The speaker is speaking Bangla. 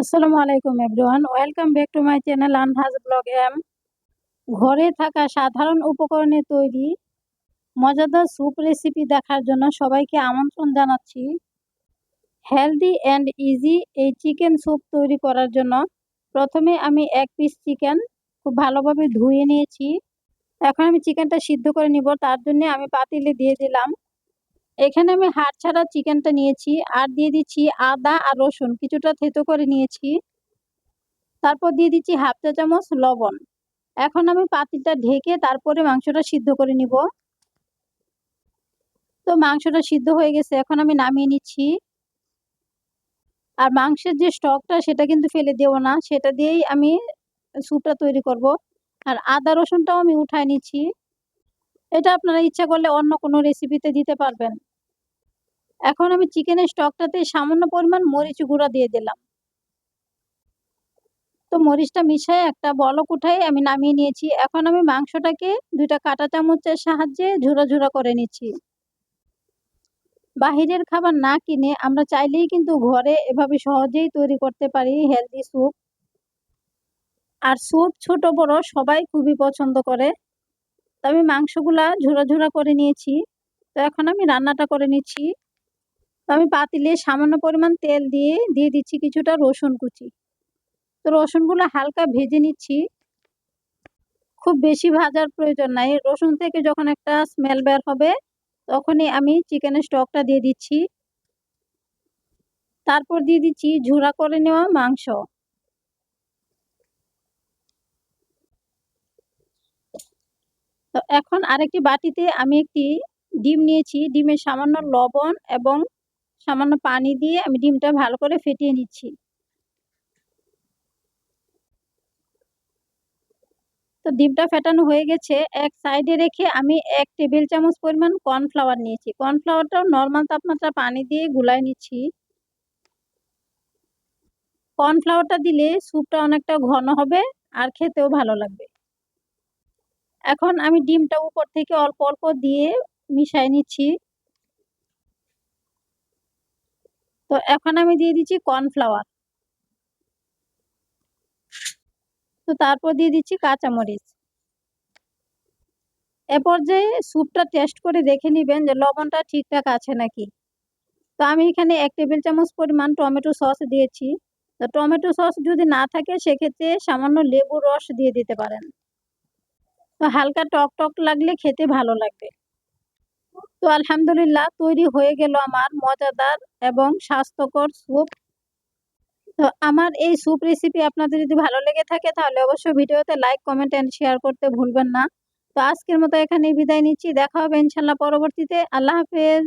আসসালামু আলাইকুম everyone welcome back to my channel আনহাজ blog এম ঘরে থাকা সাধারণ উপকরণে তৈরি মজাদার স্যুপ রেসিপি দেখার জন্য সবাইকে আমন্ত্রণ জানাচ্ছি। হেলদি অ্যান্ড ইজি এই চিকেন স্যুপ তৈরি করার জন্য প্রথমে আমি এক পিস চিকেন খুব ভালোভাবে ধুয়ে নিয়েছি। এখন আমি চিকেনটা সিদ্ধ করে নিব, তার জন্য আমি পাতিলে দিয়ে দিলাম। এখানে আমি হাড় ছাড়া চিকেনটা নিয়েছি, আর দিয়ে দিচ্ছি আদা আর রসুন, কিছুটা থেতো করে নিয়েছি। তারপর দিয়ে দিচ্ছি হাফ চা চামচ লবণ। এখন আমি পাতিলটা ঢেকে তারপরে মাংসটা সিদ্ধ করে নিব। তো মাংসটা সিদ্ধ হয়ে গেছে, এখন আমি নামিয়ে নিচ্ছি। আর মাংসের যে স্টকটা, সেটা কিন্তু ফেলে দেব না, সেটা দিয়েই আমি স্যুপটা তৈরি করব। আর আদা রসুনটাও আমি উঠায় নিচ্ছি। এটা আপনারা ইচ্ছা করলে অন্য কোনো রেসিপিতে দিতে পারবেন। এখন আমি চিকেনের স্টকটাতে সামান্য পরিমাণ মরিচ গুঁড়া দিয়ে দিলাম। তো মরিচটা মিশিয়ে একটা বলক উঠাই আমি নামিয়ে নিয়েছি। এখন আমি মাংসটাকে দুইটা কাঁটা চামচের সাহায্যে ঝুরা ঝুরা করে নিচ্ছি। বাহিরের খাবার না কিনে আমরা চাইলেই কিন্তু ঘরে এভাবে সহজেই তৈরি করতে পারি হেলদি স্যুপ আর স্যুপ ছোট বড় সবাই খুবই পছন্দ করে। তো আমি মাংসগুলা ঝুরা ঝুরা করে নিয়েছি। তো এখন আমি রান্নাটা করে নিচ্ছি। তো আমি পাতিলে সামান্য পরিমাণ তেল দিয়ে দিয়ে দিচ্ছি কিছুটা রসুন কুচি। তো রসুনগুলো হালকা ভেজে নিচ্ছি। খুব বেশি ভাজার প্রয়োজন নাই। রসুন থেকে যখন একটা স্মেল বের হবে, তখনই আমি চিকেনের স্টকটা দিয়ে দিচ্ছি। তারপর দিয়ে দিচ্ছি ঝুরা করে নেওয়া মাংস। তো এখন আরেকটি বাটিতে আমি একটি ডিম নিয়েছি। ডিমের সামান্য লবণ এবং সামান্য পানি দিয়ে আমি ডিমটা ভালো করে ফেটিয়ে নিচ্ছি। তো ডিমটা ফেটানো হয়ে গেছে। এক সাইডে রেখে আমি এক টেবিল চামচ পরিমাণ কর্নফ্লাওয়ার নিয়েছি। কর্নফ্লাওয়ারটাও নর্মাল তাপমাত্রা পানি দিয়ে গুলাই নিচ্ছি। কর্নফ্লাওয়ারটা দিলে স্যুপটা অনেকটা ঘন হবে আর খেতেও ভালো লাগবে। এখন আমি ডিমটা উপর থেকে অল্প অল্প দিয়ে মিশাই নিচ্ছি। তো এখন আমি দিয়ে দিচ্ছি কর্নফ্লাওয়ার। তো তারপর দিয়ে দিচ্ছি কাঁচামরিচ। এ পর্যায়ে স্যুপটা টেস্ট করে দেখে নেবেন যে লবণটা ঠিকঠাক আছে নাকি। তো আমি এখানে এক টেবিল চামচ পরিমাণ টমেটো সস দিয়েছি। তো টমেটো সস যদি না থাকে সেক্ষেত্রে সামান্য লেবু রস দিয়ে দিতে পারেন। তো হালকা টক টক লাগলে খেতে ভালো লাগবে। তো আলহামদুলিল্লাহ তৈরি হয়ে গেল আমার মজাদার এবং স্বাস্থ্যকর স্যুপ। তো আমার এই স্যুপ রেসিপি আপনাদের যদি ভালো লেগে থাকে তাহলে অবশ্যই ভিডিওতে লাইক কমেন্ট অ্যান্ড শেয়ার করতে ভুলবেন না। তো আজকের মতো এখানে বিদায় নিচ্ছি। দেখা হবে ইনশাল্লাহ পরবর্তীতে। আল্লাহ হাফেজ।